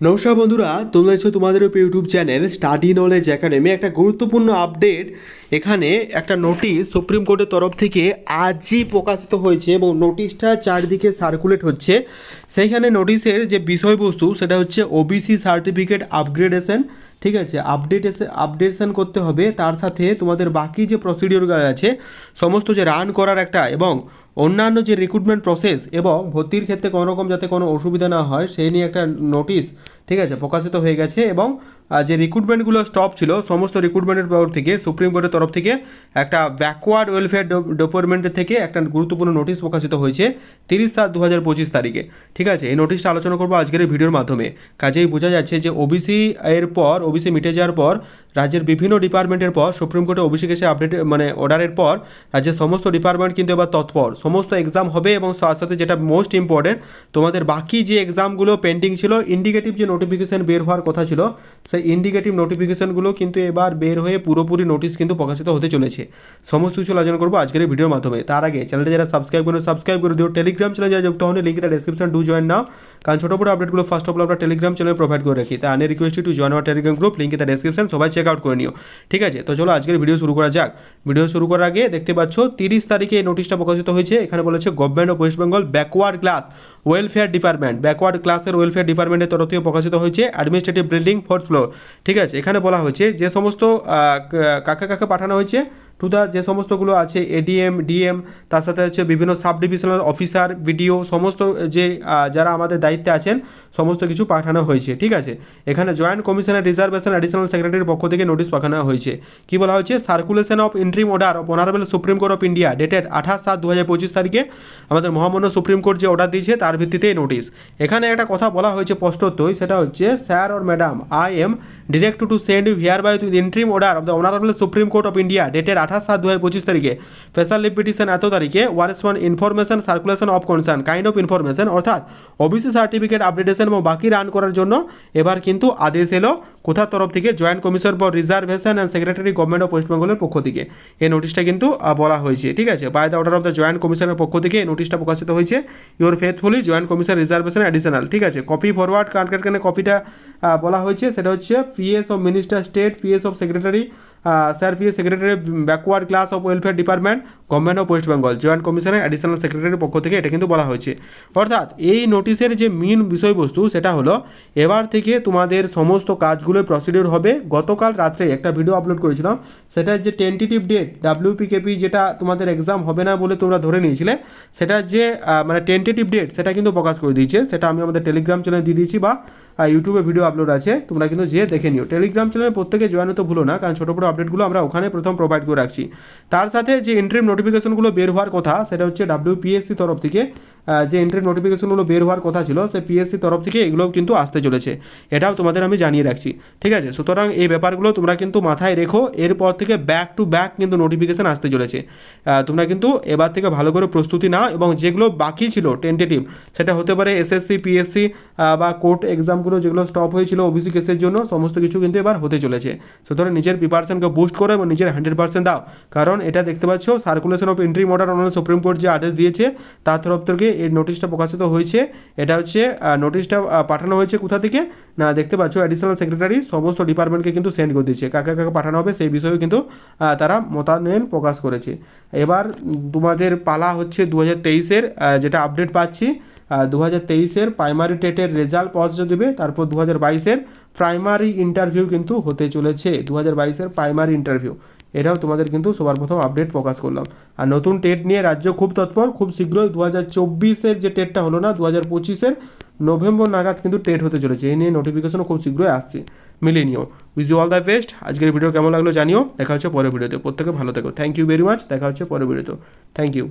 নমস্কার বন্ধুরা তোমরা এসো তোমাদের YouTube channel study knowledge academy. একটা গুরুত্বপূর্ণ আপডেট এখানে একটা নোটিশ সুপ্রিম কোর্টের তরফ থেকে আজই প্রকাশিত হয়েছে এবং নোটিশটা চারদিকে সার্কুলেট হচ্ছে। সেইখানে নোটিশের যে বিষয়বস্তু, সেটা হচ্ছে ওবিসি সার্টিফিকেট আপগ্রেডেশন ঠিক আছে? আপডেটেশন আপডেশন করতে হবে। তার সাথে তোমাদের বাকি যে প্রসিডিওরগুলো আছে, সমস্ত যে রান করার একটা এবং অন্যান্য যে রিক্রুটমেন্ট প্রসেস এবং ভর্তির ক্ষেত্রে কোনো রকম যাতে কোনো অসুবিধা না হয় সেই নিয়ে একটা নোটিশ ঠিক আছে? প্রকাশিত হয়ে গেছে এবং যে রিক্রুটমেন্টগুলো স্টপ ছিল, সমস্ত রিক্রুটমেন্টের পর থেকে সুপ্রিম কোর্টের তরফ থেকে একটা ব্যাকওয়ার্ড ওয়েলফেয়ার ডিপার্টমেন্টের থেকে একটা গুরুত্বপূর্ণ নোটিশ প্রকাশিত হয়েছে তিরিশ সাত দু হাজার পঁচিশ তারিখে। ঠিক আছে, এই নোটিশটা আলোচনা করব আজকের এই ভিডিওর মাধ্যমে। কাজেই বোঝা যাচ্ছে যে ওবিসি এর পর ওবিসি মিটে যাওয়ার পর, রাজ্যের বিভিন্ন ডিপার্টমেন্টের পর সুপ্রিম কোর্টে ওবিসি কেসে আপডেট মানে অর্ডারের পর, রাজ্যের সমস্ত ডিপার্টমেন্ট কিন্তু এবার তৎপর। সমস্ত এক্সাম হবে এবং তার সাথে যেটা মোস্ট ইম্পর্টেন্ট তোমাদের বাকি যে এক্সামগুলো পেন্ডিং ছিল ইন্ডিকেটিভ যে নোটিফিকেশন বের হওয়ার কথা ছিল, সেই ইন্ডিকেটিভ নোটিফিকেশনগুলো কিন্তু এবার বের হয়ে পুরোপুরি নোটিশ কিন্তু প্রকাশিত হতে চলেছে। সমস্ত কিছু আলোচনা করব আজকের এই ভিডিওর মাধ্যমে। তার আগে চ্যানেলটা যারা সাবস্ক্রাইব করুন সাবস্ক্রাইব করে দিও। টেলিগ্রাম চ্যানেল যারা যুক্ত হন লিঙ্ক তার ডেসক্রিপশন ডু জয়েন নাও। কারণ ছোটো বড় আপডেটগুলো ফার্স্ট অফ অল আমরা টেলিগ্রাম চ্যানেল প্রোভাইড করে রাখি। তাই আনে request to join our Telegram group link তার ডেসক্রিপশন সবাই চেক আউট করে নিও। ঠিক আছে? তো চলো আজকের ভিডিও শুরু করা যাক। ভিডিও শুরু করার আগে দেখতে পাচ্ছ, তিরিশ তারিখে এই নোটিশটা প্রকাশিত হয়েছে। এখানে বলেছে government of West Bengal backward class welfare department backward ক্লাসের ওয়েলফেয়ার ডিপার্টমেন্টের তরফ থেকে প্রকাশিত হয়েছে অ্যাডমিনিস্ট্রেটিভ বিল্ডিং ফোর্থ ফ্লোর ঠিক আছে? এখানে বলা হয়েছে যে সমস্ত কাকে কাকে পাঠানো হয়েছে। টু দ্য যে সমস্তগুলো আছে এডিএম ডিএম তার সাথে হচ্ছে বিভিন্ন সাব ডিভিশনাল অফিসার বিডিও সমস্ত যে যারা আমাদের দায়িত্বে আছেন, সমস্ত কিছু পাঠানো হয়েছে, ঠিক আছে? এখানে জয়েন্ট কমিশনার রিজার্ভেশন অ্যাডিশনাল সেক্রেটারির পক্ষ থেকে নোটিশ পাঠানো হয়েছে। কি বলা হয়েছে? Circulation of interim order of honourable Supreme Court of India dated আঠাশ সাত দু হাজার পঁচিশ তারিখে আমাদের মহামান্য সুপ্রিম কোর্ট যে অর্ডার দিয়েছে, তার ভিত্তিতে নোটিশ এখানে একটা কথা বলা হয়েছে স্পষ্টতই, সেটা হচ্ছে sir or madam I am directed to send you hereby interim order of the honourable Supreme Court of India dated আঠাশ সাত দু পঁচিশ তারিখে। স্পেশাল পিটিশন এত তারিখে whereas one information circulation of concern kind of information অর্থাৎ OBC certificate updation এবং বাকি রান করার জন্য এবার কিন্তু আদেশ এলো কোথার তরফ থেকে joint commission for reservation and secretary government of West বেঙ্গলের পক্ষ থেকে। এই নোটিশটা কিন্তু বলা হয়েছে, ঠিক আছে? By the order of the joint কমিশনের পক্ষ থেকে এই নোটিশটা প্রকাশিত হয়েছে। Your faithfully joint commission reservation additional ঠিক আছে? কপি ফরওয়ার্ড কার কার কানে কপিটা বলা হয়েছে। সেটা হচ্ছে PS of minister state PS of secretary sir secretary backward class of welfare department government of West Bengal joint কমিশনের অ্যাডিশনাল সেক্রেটারির পক্ষ থেকে এটা কিন্তু বলা হয়েছে। অর্থাৎ এই নোটিশের যে মেন বিষয়বস্তু, সেটা হলো, এবার থেকে তোমাদের সমস্ত কাজগুলো প্রসিডিওর হবে। গতকাল রাত্রে একটা ভিডিও আপলোড করেছিলাম। সেটার যে টেন্টেটিভ ডেট ডাব্লিউপিকেপি যেটা তোমাদের এক্সাম হবে না বলে তোমরা ধরে নিয়েছিলে, সেটার যে মানে টেন্টেটিভ ডেট সেটা কিন্তু প্রকাশ করে দিয়েছে। সেটা আমি আমাদের টেলিগ্রাম চ্যানেলে দিয়ে দিয়েছি বা ইউটিউবে ভিডিও আপলোড আছে। তোমরা কিন্তু যেয়ে দেখে নিও। টেলিগ্রাম চ্যানেলে প্রত্যেকে জয়েন হতে ভুলো না, কারণ ছোটো বড়ো আপডেটগুলো আমরা ওখানে প্রথম প্রোভাইড করে রাখছি। তার সাথে যে এন্ট্রিম নোটিফিকেশনগুলো বের হওয়ার কথা, সেটা হচ্ছে ডাব্লিউপিএসসি তরফ থেকে যে এন্ট্রি নোটিফিকেশনগুলো বের হওয়ার কথা ছিল সে পিএসসি তরফ থেকে এগুলোও কিন্তু আসতে চলেছে। এটাও তোমাদের আমি জানিয়ে রাখছি। ঠিক আছে? সুতরাং এই ব্যাপারগুলো তোমরা কিন্তু মাথায় রেখো, এরপর থেকে ব্যাক টু ব্যাক কিন্তু নোটিফিকেশন আসতে চলেছে। তোমরা কিন্তু এবার থেকে ভালো করে প্রস্তুতি নাও এবং যেগুলো বাকি ছিল টেন্টেটিভ সেটা হতে পারে এসএসসি পিএসসি বা কোর্ট এক্সামগুলো যেগুলো স্টপ হয়েছিল ওবিসি কেসের জন্য, সমস্ত কিছু কিন্তু এবার হতে চলেছে। সুতরাং নিজের প্রিপারেশনকে বুস্ট করো এবং নিজের হান্ড্রেড পার্সেন্ট দাও। কারণ এটা দেখতে পাচ্ছ সার্কুলেশন অফ এন্ট্রি অর্ডার অন্য সুপ্রিম কোর্ট যে আদেশ দিয়েছে, তার তরফ থেকে এই নোটিশটা প্রকাশিত হয়েছে। এটা হচ্ছে নোটিশটা পাঠানো হয়েছে কোথা থেকে? না, দেখতে পাচ্ছ অ্যাডিশনাল সেক্রেটারি সমস্ত ডিপার্টমেন্টকে কিন্তু সেন্ড করে দিয়েছে। কাকে কাকে পাঠানো হবে সেই বিষয়েও কিন্তু তারা মতানয়ন প্রকাশ করেছে। এবার তোমাদের পালা হচ্ছে দু হাজার তেইশের যেটা আপডেট পাচ্ছি। দু হাজার তেইশের প্রাইমারি টেটের রেজাল্ট পজিটিভ দেবে। তারপর দু হাজার বাইশের প্রাইমারি ইন্টারভিউ কিন্তু হতে চলেছে। দু হাজার বাইশের প্রাইমারি ইন্টারভিউ এটাও তোমাদের কিন্তু সবার প্রথম আপডেট প্রকাশ করলাম। আর নতুন টেট নিয়ে রাজ্য খুব তৎপর। খুব শীঘ্রই দু হাজার চব্বিশের যে টেটটা হলো না দু হাজার পঁচিশের নভেম্বর নাগাদ কিন্তু টেট হতে চলেছে। এই নিয়ে নোটিফিকেশনও খুব শীঘ্রই আসছে। মিলিয়ে নিও। উইজ অল দ্য বেস্ট আজকের ভিডিও কেমন লাগল জানিও। দেখা হচ্ছে পরের ভিডিওতে প্রত্যেকে ভালো থেকো। থ্যাংক ইউ ভেরি মাচ দেখা হচ্ছে পরের ভিডিওতে থ্যাংক ইউ